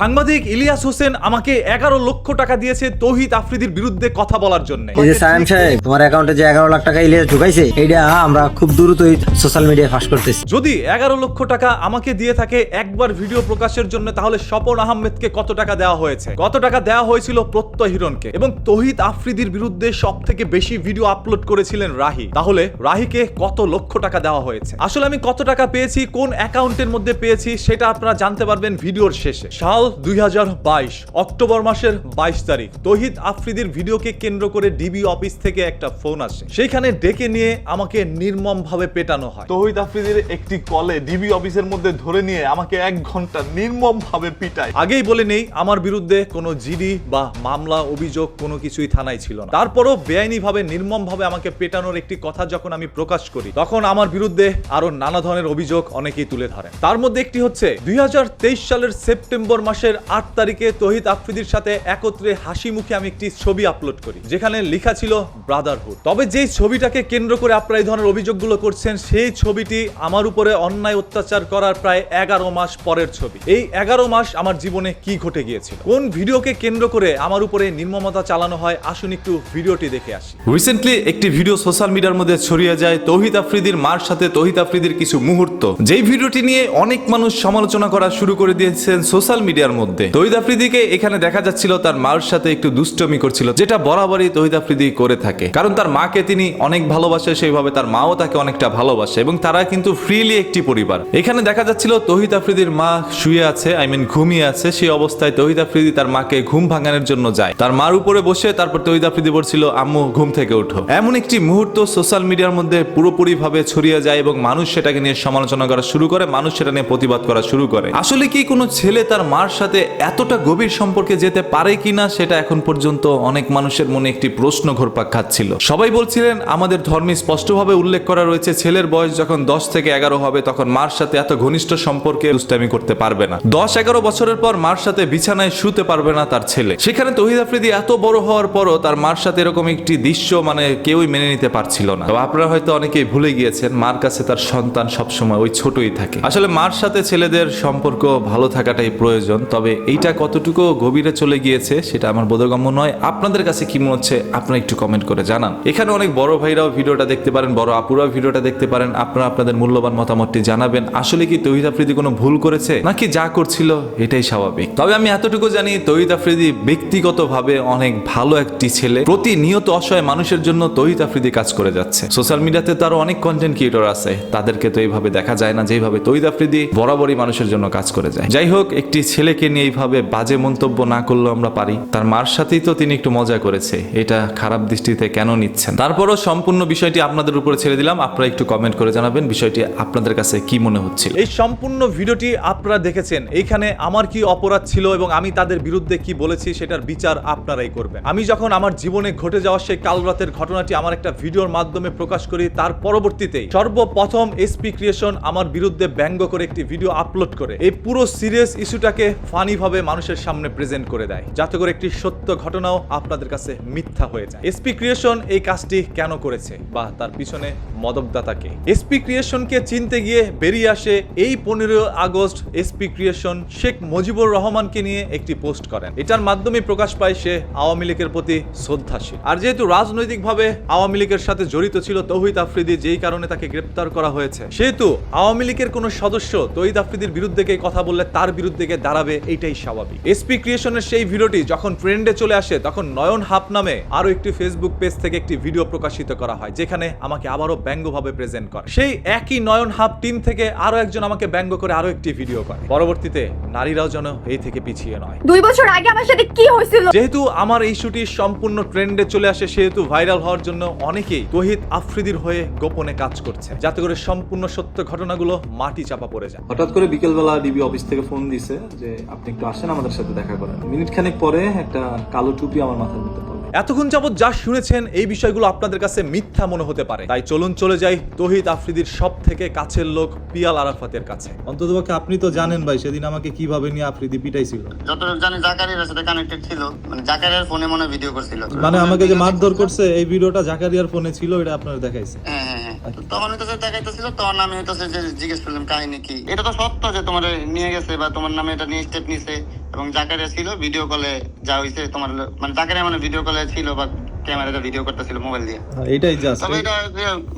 সাংবাদিক ইলিয়াস হোসেন আমাকে এগারো লক্ষ টাকা দিয়েছে তৌহিদ আফ্রিদির বিরুদ্ধে কথা বলার জন্য। এই যে সায়াম সাহেব তোমার অ্যাকাউন্টে যে এগারো লাখ টাকা ইলিয়াস ঢুকাইছে এটা আমরা খুব দ্রুতই সোশ্যাল মিডিয়ায় ফাঁস করতেছি। যদি এগারো লক্ষ টাকা আমাকে দিয়ে থাকে একবার ভিডিও প্রকাশের জন্য তাহলে স্বপন আহমেদকে কত টাকা দেওয়া হয়েছে? কত টাকা দেওয়া হয়েছিল প্রত্যয় হিরণকে এবং তহিদ আফ্রিদির বিরুদ্ধে সব থেকে বেশি ভিডিও আপলোড করেছিলেন রাহি। তাহলে রাহিকে কত লক্ষ টাকা দেওয়া হয়েছে? আসলে আমি কত টাকা পেয়েছি কোন অ্যাকাউন্টের মধ্যে পেয়েছি সেটা আপনারা জানতে পারবেন ভিডিওর শেষে। সাল দুই হাজার বাইশ অক্টোবর মাসের বাইশ তারিখ। তহিদ আফ্রিদির ভিডিওকে কেন্দ্র করে ডিবি অফিস থেকে একটা ফোন আসে। সেইখানে ডেকে নিয়ে আমাকে নির্মম ভাবে পেটানো হয়। তহিদ আফ্রিদির একটি কলে ডিবি অফিসের মধ্যে ধরে নিয়ে আমাকে এক ঘণ্টা নির্মম ভাবে পিটায়। আগেই বলে নেই আমার বিরুদ্ধে কোনো জিডি বা মামলা অভিযোগ কোনো কিছুই থানায় ছিল না। তারপরও বেআইনি ভাবে নির্মম ভাবে আমাকে পেটানোর একটি কথা যখন আমি প্রকাশ করি তখন আমার বিরুদ্ধে আরও নানা ধরনের অভিযোগ অনেকেই তুলে ধরেন। তার মধ্যে একটি হচ্ছে দুই হাজার তেইশ সালের সেপ্টেম্বর মাসের আট তারিখে তহিদ আফ্রিদির সাথে একত্রে হাসি মুখে আমি একটি ছবি আপলোড করি, যেখানে লেখা ছিল ব্রাদারহুড তবে যেই ছবিটাকে কেন্দ্র করে আপনারা এই ধরনের অভিযোগগুলো করছেন, সেই ছবিটি আমার উপরে অন্যায় অত্যাচার করার প্রায় এগারো মাস পরের ছবি। এই এগারো মাস আমার জীবনে কি ঘটে গিয়েছিল? কোন ভিডিওকে কেন্দ্র করে আমার উপরে নির্মমতা চালানো হয়? আসুন একটু ভিডিওটি দেখে আসি। রিসেন্টলি একটি ভিডিও সোশ্যাল মিডিয়ার মধ্যে ছড়িয়ে যায়, তৌহিদ আফ্রিদির মার সাথে তৌহিদ আফ্রিদির কিছু মুহূর্ত। যেই ভিডিওটি নিয়ে অনেক মানুষ সমালোচনা করা শুরু করে দিয়েছেন সোশ্যাল মিডিয়ার মধ্যে। তৌহিদ আফ্রিদিকে এখানে দেখা যাচ্ছিল তার মার সাথে একটু দুষ্টমি করছিল, যেটা বরাবরই তৌহিদ আফ্রিদি করে থাকে। কারণ তার মাকে তিনি অনেক ভালোবাসে, সেইভাবে তার মাও তাকে অনেকটা ভালোবাসে এবং তারা কিন্তু ফ্রিলি একটি পরিবার। এখানে দেখা যাচ্ছিল তৌহিদ আফ্রিদির মা শুয়ে আছে আই মিন ঘুমিয়ে আছে, সেই অবস্থায় তৌহিদ আফ্রিদি তার মাকে ঘুম ভাঙানোর জন্য যায়। তার মার উপরে বসে তারপর তৌহিদ আফ্রিদি বলছিল, আম্মু, ঘুম থেকে উঠো এমন একটি মুহূর্ত সোশ্যাল মিডিয়ার মধ্যে পুরোপুরি ভাবে ছড়িয়ে যায় এবং মানুষ সেটাকে নিয়ে সমালোচনা করা শুরু করে, মানুষ সেটা নিয়ে প্রতিবাদ করা শুরু করে। আসলে কি কোনো ছেলে তার মার সাথে এতটা গভীর সম্পর্কে যেতে পারে কিনা সেটা এখন পর্যন্ত অনেক মানুষের মনে একটি প্রশ্ন ঘোরপাক খাচ্ছিল। সবাই বলছিলেন, আমাদের ধর্মে স্পষ্টভাবে উল্লেখ করা রয়েছে, ছেলের বয়স যখন দশ থেকে এগারো হবে, তখন মার সাথে এত ঘনিষ্ঠ সম্পর্কে দুষ্টামি করতে পারবে না। দশ এগারো বছরের পর মার সাথে বিছানায় শুতে পারবে না তার ছেলে। সেখানে তহিদ আফ্রিদি এত বড় হওয়ার পরও তার মার সাথে এরকম একটি দৃশ্য মানে কেউই মেনে নিতে পারছিল না। আপনারা হয়তো অনেকেই ভুলে গিয়েছেন, মার কাছে তার সন্তান সবসময় ওই ছোটই থাকে। আসলে মার সাথে ছেলেদের সম্পর্ক ভালো থাকাটাই প্রয়োজন। তবে এইটা কতটুকু গভীরে চলে গিয়েছে সেটা আমার বোধগম্য নয়। আপনাদের কাছে কি মনে হচ্ছে, আপনারা একটু কমেন্ট করে জানান। এখানে অনেক বড় ভাইরাও ভিডিওটা দেখতে পারেন, বড় আপুরাও ভিডিওটা দেখতে পারেন। আপনারা আপনাদের মূল্যবান মতামতটি জানাবেন। আসলে কি তহিদ আফ্রিদি কোনো ভুল করেছে, নাকি যা করছিল এটাই স্বাভাবিক? তবে আমি এতটুকু জানি, তহিদ আফ্রিদি ব্যক্তিগতভাবে অনেক ভালো একটি ছেলে। প্রতিনিয়ত অসহায় মানুষের জন্য তহিদ আফ্রিদি কাজ করে যাচ্ছে। সোশ্যাল মিডিয়াতে তারও অনেক কন্টেন্ট ক্রিয়েটর আছে। তাদেরকে তো এইভাবে দেখা যায় না, যেভাবে তহিদ আফ্রিদি বরাবরই মানুষের জন্য কাজ করে যায়। যাই হোক, একটি ছেলেকে নিয়ে এইভাবে বাজে মন্তব্য না করলেও আমরা পারি। তার মার সাথেই তো তিনি একটু মজা করেছে। এটা খারাপ দৃষ্টিতে কেন নিচ্ছেন? তারপরও সম্পূর্ণ বিষয়টি আপনাদের উপরে ছেড়ে দিলাম। আপনারা একটু কমেন্ট করে জানাবেন বিষয়টি আপনাদের কাছে কি মনে হচ্ছিল। এই সম্পূর্ণ ভিডিওটি আপনারা দেখেছেন। এইখানে আমার কি অপরাধ ছিল এবং আমি তাদের বিরুদ্ধে কি বলেছি সেটার বিচার আপনারাই করবেন। আমি যখন আমার জীবনে ঘটে যাওয়া সেই কাল রাতের ঘটনাটি আমার একটা ভিডিওর মাধ্যমে প্রকাশ করি, তার পরবর্তীতেই সর্বপ্রথম এসপি ক্রিয়েশন আমার বিরুদ্ধে ব্যঙ্গ করে একটি ভিডিও আপলোড করে। এই পুরো সিরিয়াস ইস্যুটাকে ফানি ভাবে মানুষের সামনে প্রেজেন্ট করে দেয়। যাতে করে একটি সত্য ঘটনাও আপনাদের কাছে মিথ্যা হয়ে যায়। এসপি ক্রিয়েশন এই কাজটি কেন করেছে বা তার পিছনে মদকদাতাকে এসপি ক্রিয়েশনকে চিনতে গিয়ে বেরিয়ে আসে এই পনেরো August SP creation Sheikh Mujibur রহমানকে নিয়ে একটি পোস্ট করেন। এটার মাধ্যমে প্রকাশ পায় সে আওয়ামী লীগের প্রতি শ্রদ্ধাশীল। আর যেহেতু রাজনৈতিকভাবে আওয়ামী লীগের সাথে জড়িত ছিল তৌহিদ আফ্রিদি, যেই কারণে তাকে গ্রেপ্তার করা হয়েছে, সেহেতু আওয়ামী লীগের কোনো সদস্য তৌহিদ আফ্রিদির বিরুদ্ধে কথা বললে তার বিরুদ্ধে গিয়ে দাঁড়াবে এইটাই স্বাভাবিক। এসপি ক্রিয়েশনের সেই ভিডিওটি যখন ট্রেন্ডে চলে আসে তখন নয়ন হাপ নামে আরও একটি ফেসবুক পেজ থেকে একটি ভিডিও প্রকাশিত করা হয় যেখানে আমাকে আবারও ব্যঙ্গভাবে প্রেজেন্ট করে। সেই একই নয়ন হাব টিম থেকে আরও একজন আমাকে ব্যঙ্গ করে আরও একটি ভিডিও করে। পরবর্তীতে নারীরাও যেন এই থেকে পিছিয়ে নয়। দুই বছর আগে আমার সাথে কি হয়েছিল? যেহেতু আমার এই ইস্যুটি সম্পূর্ণ ট্রেন্ডে চলে আসে সেহেতু ভাইরাল হওয়ার জন্য অনেকেই তহিদ আফ্রিদির হয়ে গোপনে কাজ করছে। যাতে করে সম্পূর্ণ সত্য ঘটনাগুলো মাটি চাপা পড়ে যায়। হঠাৎ করে বিকেলবেলা ডিবি অফিস থেকে ফোন দিছে যে আপনি একটু আসেন আমাদের সাথে দেখা করেন। মিনিট খানেক পরে একটা কালো টুপি আমার মাথার মধ্যে পড়ে। এতক্ষণ যাবৎ যা শুনেছেন এই বিষয়গুলো আপনাদের কাছে মিথ্যা মনে হতে পারে। তাই চলুন চলে যাই তহিদ আফ্রিদির সব থেকে কাছের লোক পিয়াল আরাফাতের কাছে। অন্ততপক্ষে আপনি তো জানেন ভাই সেদিন আমাকে কীভাবে নিয়ে আফ্রিদি পিটাইছিল। যতটুকু জানি জাকারিয়ার সাথে কানেক্টেড ছিল মানে জাকারিয়ার ফোনে মনে ভিডিও করছিল। মানে আমাকে যে মারধর করছে এই ভিডিওটা জাকারিয়ার ফোনে ছিল এটা আপনার দেখাইছে হ্যাঁ হ্যাঁ হ্যাঁ। তখন হইতেছে দেখাইতেছিল তোমার নামে হইতেছে যে জিজ্ঞেস করলাম কাহিনী কি? এটা তো সত্য যে তোমার নিয়ে গেছে বা তোমার নামে এটা নিয়ে স্টেপ নিছে এবং জাকারিয়া ছিল ভিডিও কলে যা হইছে তোমার মানে জাকারিয়া মানে ভিডিও কলে ছিল বা ক্যামেরাতে ভিডিও করতেছিল মোবাইল দিয়ে। হ্যাঁ, এটাই জাস্ট তবে এটা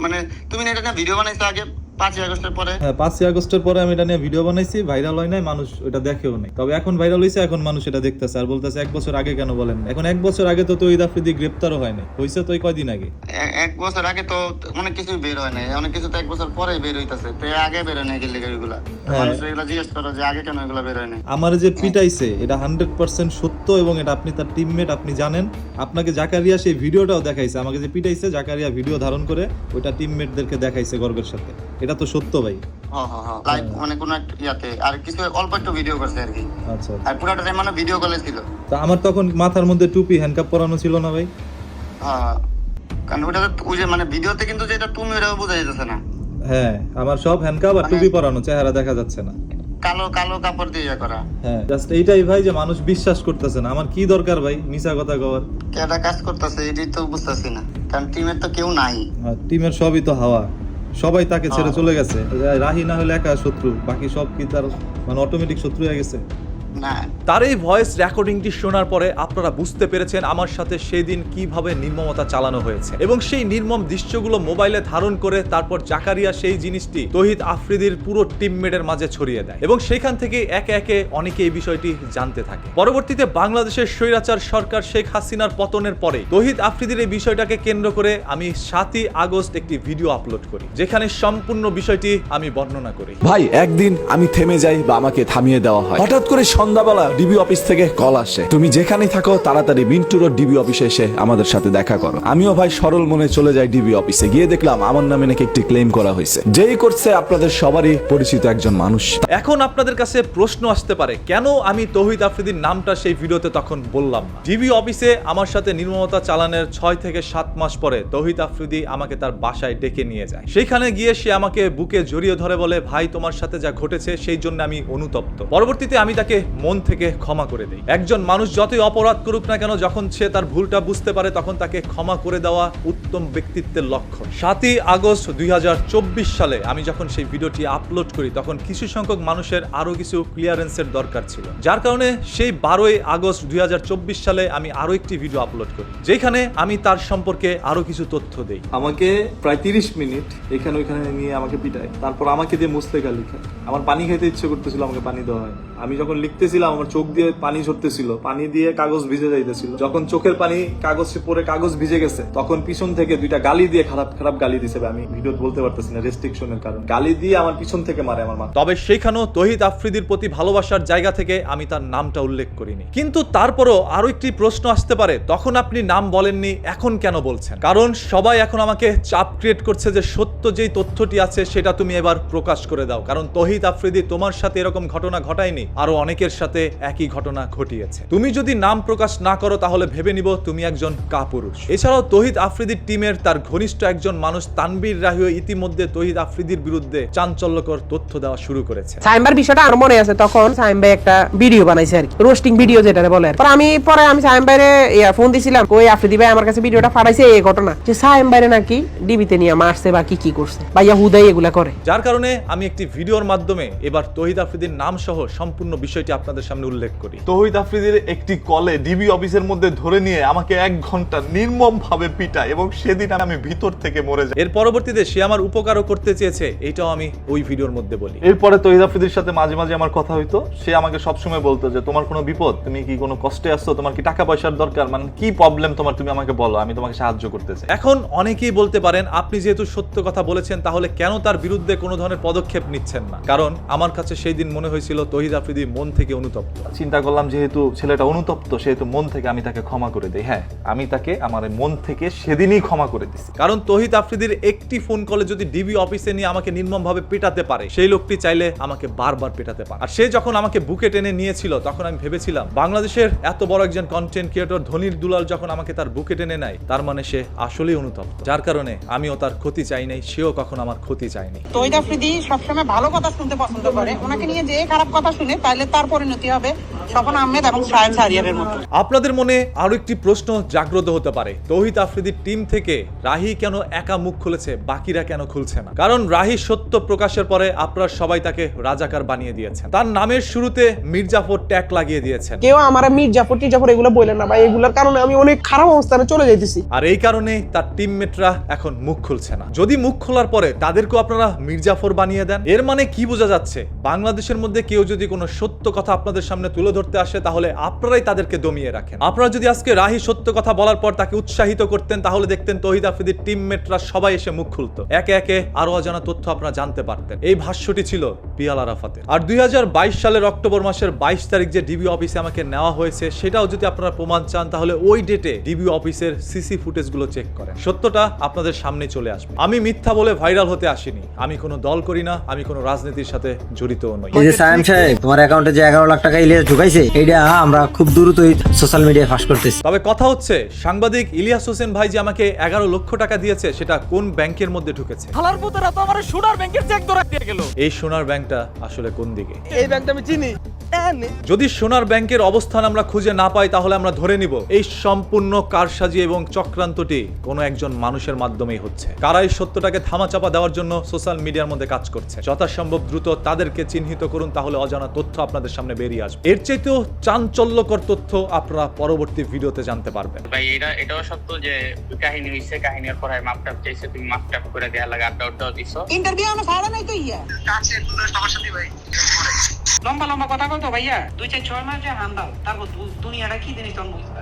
মানে তুমি এটা না ভিডিও বানাইছো আগে? পাঁচই আগস্টের পরে? হ্যাঁ আগস্টের পরে আমি এটা নিয়ে ভিডিও বানাইছি ভাইরাল হয় নাই মানুষ ওটা দেখেও নাই। তবে এখন ভাইরাল হয়েছে এখন মানুষ এটা দেখতেছে। আর বলতেছে এক বছর আগে কেন বলেন এখন এক বছর আগে তো তৈদ আফ্রিদি গ্রেপ্তারও হয় নাই। হয়েছে তো কয়দিন আগে? এক বছর আগে তো অনেক কিছু বের হয় নাই। অনেক কিছু তো এক বছর পরে বের হইতাছে। তো আগে বের হয় নাই গেলে এগুলা। হ্যাঁ। বের আমার যে পিটাইছে এটা হান্ড্রেড পার্সেন্ট সত্য এবং এটা আপনি তার টিমমেট আপনি জানেন। আপনাকে জাকারিয়া সেই ভিডিওটাও দেখাইছে। আমাকে যে পিটাইছে জাকারিয়া ভিডিও ধারণ করে ওইটা টিমমেটদেরকে দেখাইছে গর্বের সাথে। এটা তো সত্য ভাই। হ্যাঁ। লাইভ মানে কোন ইয়াতে। আর কিছু অল্প একটু ভিডিও করছে আর কি। আচ্ছা আর পুরোটা টাইম মানে ভিডিও কলে ছিল। তা আমার তখন মাথার মধ্যে টুপি হ্যান্ডকাপ পরানো ছিল না ভাই। হ্যাঁ কারণ ওটা ওই যে মানে ভিডিওতে কিন্তু যেটা তুমি ওটাও বোঝা যেতেছে না। হ্যাঁ আমার সব হ্যান্ডকাপ আর টুপি পরানো চেহারা দেখা যাচ্ছে না। কালো কালো কাপড় দিয়ে ইয়ে করা। হ্যাঁ জাস্ট এইটাই ভাই যে মানুষ বিশ্বাস করতেছে না। আমার কি দরকার ভাই? মিছা কথা কওয়ার। কাজ করতেছে এটাই তো বুঝতেছি না। কারণ টিমের তো কেউ নাই। টিমের সবই তো হাওয়া। সবাই তাকে ছেড়ে চলে গেছে। রাহি না হলে একা শত্রু বাকি সব কি তার মানে অটোমেটিক শত্রু হয়ে গেছে? না তার এই ভয়েস রেকর্ডিংটি শোনার পরে আপনারা বুঝতে পেরেছেন আমার সাথে সেই দিন কীভাবে নির্মমতা চালানো হয়েছে। এবং সেই নির্মম দৃশ্যগুলো মোবাইলে ধারণ করে তারপর জাকারিয়া সেই জিনিসটি তহিদ আফ্রিদির পুরো টিমমেটের মাঝে ছড়িয়ে দেয়। এবং সেখান থেকে একে একে অনেকে এই বিষয়টি জানতে থাকে। পরবর্তীতে বাংলাদেশের স্বৈরাচার সরকার শেখ হাসিনার পতনের পরে তহিদ আফ্রিদির এই বিষয়টাকে কেন্দ্র করে আমি সাতই আগস্ট একটি ভিডিও আপলোড করি যেখানে সম্পূর্ণ বিষয়টি আমি বর্ণনা করি। ভাই একদিন আমি থেমে যাই বা আমাকে থামিয়ে দেওয়া হয়। হঠাৎ করে সন্ধ্যাবেলা ডিবি অফিস থেকে কল আসে। তুমি যেখানেই থাকো, তাড়াতাড়ি মিন্টু রোড ডিবি অফিসে এসে আমাদের সাথে দেখা করো। আমিও ভাই সরল মনে চলে যাই ডিবি অফিসে। গিয়ে দেখলাম আমার নামে নাকি একটি ক্লেম করা হয়েছে। যেই করছে আপনাদের সবারই পরিচিত একজন মানুষ। এখন আপনাদের কাছে প্রশ্ন আসতে পারে, কেন আমি তৌহিদ আফ্রিদির নামটা সেই ভিডিওতে তখন বললাম না? ডিবি অফিসে আমার সাথে নির্মমতা চালানের ছয় থেকে সাত মাস পরে তৌহিদ আফ্রিদি আমাকে তার বাসায় ডেকে নিয়ে যায়। সেখানে গিয়ে সে আমাকে বুকে জড়িয়ে ধরে বলে, ভাই, তোমার সাথে যা ঘটেছে, সেই জন্য আমি অনুতপ্ত। পরবর্তীতে আমি তাকে মন থেকে ক্ষমা করে দিই। একজন মানুষ যতই অপরাধ করুক না কেন, যখন সে তার ভুলটা বুঝতে পারে, তখন তাকে ক্ষমা করে দেওয়া উত্তম ব্যক্তিত্বের লক্ষণ। সাতই আগস্ট দু হাজার চব্বিশ সালে আমি যখন সেই ভিডিওটি আপলোড করি, তখন কিছু সংখ্যক মানুষের আরও কিছু ক্লিয়ারেন্সের দরকার ছিল। যার কারণে সেই বারোই আগস্ট দুই হাজার চব্বিশ সালে আমি আরও একটি ভিডিও আপলোড করি, যেখানে আমি তার সম্পর্কে আরও কিছু তথ্য দেই। আমাকে প্রায় তিরিশ মিনিট এখানে ওইখানে নিয়ে আমাকে পিটায়, তারপর আমাকে দিয়ে মুসলেখা লিখে আমার পানি খেতে ইচ্ছে করতেছিল, আমাকে পানি দেওয়া হয়। আমি যখন লিখতেছিলাম আমার চোখ দিয়ে পানি ঝরতেছিল। পানি দিয়ে কাগজ ভিজে যাইতেছিল। যখন চোখের পানি কাগজে পরে কাগজ ভিজে গেছে, তখন পিছন থেকে দুইটা গালি দিয়ে খারাপ খারাপ গালি দিছে আমি ভিডিও বলতে পারতেছি না রেস্ট্রিকশনের কারণে। গালি দিয়ে আমার পিছন থেকে মারে আমার মাথা। তবে সেখানেও তহিদ আফ্রিদির প্রতি ভালোবাসার জায়গা থেকে আমি তার নামটা উল্লেখ করিনি। কিন্তু তারপরও আরও একটি প্রশ্ন আসতে পারে, তখন আপনি নাম বলেননি, এখন কেন বলছেন? কারণ সবাই এখন আমাকে চাপ ক্রিয়েট করছে যে সত্য যেই তথ্যটি আছে, সেটা তুমি এবার প্রকাশ করে দাও। কারণ তহিদ আফ্রিদি তোমার সাথে এরকম ঘটনা ঘটায়নি আরও অনেকের সাথে একই ঘটনা ঘটিয়েছে। তুমি যদি নাম প্রকাশ না করো তাহলে ভেবে নিব তুমি একজন কাপুরুষ। এছাড়াও তহিদ আফ্রিদির টিমের তার ঘনিষ্ঠ একজন মানুষ তানবীর রাহিও ইতিমধ্যে তহিদ আফ্রিদির বিরুদ্ধে চাঞ্চল্যকর তথ্য দেওয়া শুরু করেছে। সাইম্বার বিষয়টা আমার মনে আছে তখন সাইম ভাই একটা ভিডিও বানাইছে আর রোস্টিং ভিডিও যেটা বলে পরে আমি পরে আমি সাইম ভাইরে ফোন দিছিলাম কই আফ্রিদি ভাই আমার কাছে ভিডিওটা পাঠাইছে এই ঘটনা। যে সাইম ভাইরে নাকি ডিবিতে নিয়ে মারছে বা কি কি করছে বা ইয়াহুদাই এগুলা করে। যার কারণে আমি একটি ভিডিওর মাধ্যমে এবার তহিদ আফ্রিদির নাম সহ সম্পূর্ণ বিষয়টি আপনাদের সামনে উল্লেখ করি। তহিদ আফ্রিদির একটি কলে ডিবি অফিসের মধ্যে ধরে নিয়ে আমাকে এক ঘণ্টা নির্মম ভাবে পিটায় এবং সেদিন আমি ভিতর থেকে মরে যাই। এর পরবর্তীতে সে আমার উপকারও করতে চেয়েছে এটাও আমি ওই ভিডিওর মধ্যে বলি। এরপরে তহিদ আফ্রিদির সাথে মাঝে মাঝে আমার কথা হইতো। সে আমাকে সবসময় বলতো যে তোমার কোনো বিপদ? তুমি কি কোনো কষ্টে আসছো তোমার কি টাকা পয়সার দরকার? মানে কি প্রবলেম তোমার? তুমি আমাকে বলো আমি তোমাকে সাহায্য করতে চাই। এখন অনেকেই বলতে পারেন আপনি যেহেতু সত্য কথা বলেছেন তাহলে কেন তার বিরুদ্ধে কোনো ধরনের পদক্ষেপ নিচ্ছেন না? কারণ আমার কাছে সেই দিন মনে হয়েছিল তহিদ আফ্রিদি মন থেকে অনুতপ্ত। চিন্তা করলাম যেহেতু ছেলেটা অনুতপ্ত, সেহেতু মন থেকে আমি তাকে ক্ষমা করে দিই। হ্যাঁ আমি তাকে আমার মন থেকে সেদিনই ক্ষমা করে দিছি। কারণ তহিদ আফ্রিদির একটি ফোন কলে যদি ডিবি অফিসে নিয়ে আমাকে নির্মমভাবে পেটাতে পারে, সেই লোকটি চাইলে আমাকে বারবার পেটাতে পারে। আর সে যখন আমাকে বুকে টেনে নিয়েছিল, তখন আমি ভেবেছিলাম, বাংলাদেশের এত বড় একজন কন্টেন্ট ক্রিয়েটর ধনির দুলাল যখন আমাকে তার বুকে টেনে নেয়, তার মানে সে আসলেই অনুতপ্ত। যার কারণে আমিও তার ক্ষতি চাই নাই, সেও কখন আমার ক্ষতি চায়নি। তৈদ আফ্রিদি সবসময় ভালো কথা শুনতে পছন্দ করে। ওনাকে নিয়ে যে খারাপ কথা শুনে তাহলে তার পরিণতি হবে স্বপন আহমেদ এবং সায়েন্স হারিয়ারের মতো। আপনাদের মনে আরও একটি প্রশ্ন জাগ্রত হতে পারে। তৌহিদ আফ্রিদির টিম থেকে রাহি কেন একা মুখ খুলেছে বাকিরা কেন খুলছে না? কারণ রাহি সত্য প্রকাশের পরে আপনারা সবাই তাকে রাজাকার বানিয়ে দিয়েছেন। তার নামের শুরুতে মির্জাফর ট্যাগ লাগিয়ে দিয়েছেন। কেউ আমার মির্জাফর টির্জাফর এগুলো বললেন না ভাই। এগুলোর কারণে আমি অনেক খারাপ অবস্থানে চলে যাইতেছি। আর এই কারণে তার টিমমেটরা এখন মুখ খুলছে না। যদি মুখ খোলার পরে তাদেরকেও আপনারা মির্জাফর বানিয়ে দেন এর মানে কি বোঝা যাচ্ছে? বাংলাদেশের মধ্যে কেউ যদি কোনো সত্য কথা আপনাদের সামনে তুলে ধরতে আসে, তাহলে আপনারাই তাদেরকে দমিয়ে রাখেন। আপনারা যদি আজকে রাহি সত্য কথা বলার পর তাকে উৎসাহিত করতেন, তাহলে দেখতেন তহিদ আফ্রিদির টিমমেটরা সবাই এসে মুখ খুলতো। একে একে আরও অজানা তথ্য আপনারা জানতে পারতেন। এই ভাষ্যটি ছিল পিয়াল আরাফাতের। আর দুই সালের অক্টোবর মাসের বাইশ তারিখ যে ডিবি অফিসে আমাকে নেওয়া হয়েছে, সেটাও যদি আপনারা প্রমাণ চান, তাহলে ওই ডেটে ডিবি অফিসের সিসি ফুটেজগুলো চেক করেন। সত্যটা আপনাদের সামনে চলে আসবে। আমি মিথ্যা বলে ভাইরাল হতে আসিনি। আমি কোনো দল করি না, আমি কোনো রাজনীতির সাথে জড়িতও নই। তোমার অ্যাকাউন্টে যে এগারো লাখ টাকা ইলিয়াস ঢুকাইছে এটা আমরা খুব দ্রুতই সোশ্যাল মিডিয়ায় ফাঁস করতেছি। তবে কথা হচ্ছে সাংবাদিক ইলিয়াস হোসেন ভাই যে আমাকে এগারো লক্ষ টাকা দিয়েছে সেটা কোন ব্যাংকের মধ্যে ঢুকেছে? সোনার এই সোনার ব্যাংকটা আসলে কোন দিকে? এই ব্যাংকটা আমি চিনি। যদি সোনার ব্যাংকের অবস্থান আমরা খুঁজে না পাই তাহলে আমরা ধরে নিব এই সম্পূর্ণ কারসাজি এবং চক্রান্তটি কোনো একজন মানুষের মাধ্যমেই হচ্ছে। কারাই সত্যটাকে থামাচাপা দেওয়ার জন্য সোশ্যাল মিডিয়ার মধ্যে কাজ করছে? যথাসম্ভব দ্রুত তাদেরকে চিহ্নিত করুন তাহলে অজানা তথ্য আপনাদের সামনে বেরিয়ে আসবে। এর চাইতেও চাঞ্চল্যকর তথ্য আপনারা পরবর্তী ভিডিওতে জানতে পারবেন। ভাই এটা এটাও সত্য যে কাহিনী হইছে কাহিনীর পরে মাপ টাপ চাইছে তুমি মাপ টাপ করে দেয়া লাগে আড্ডা উড্ডাও দিছো ইন্টারভিউ ছাড়া নাই তো ইয়া। লম্বা লম্বা কথা বলতো ভাইয়া। দুই চার ছয় মাস যে হান্দাল তারপর দুনিয়াটা কি জিনিস তখন বুঝবা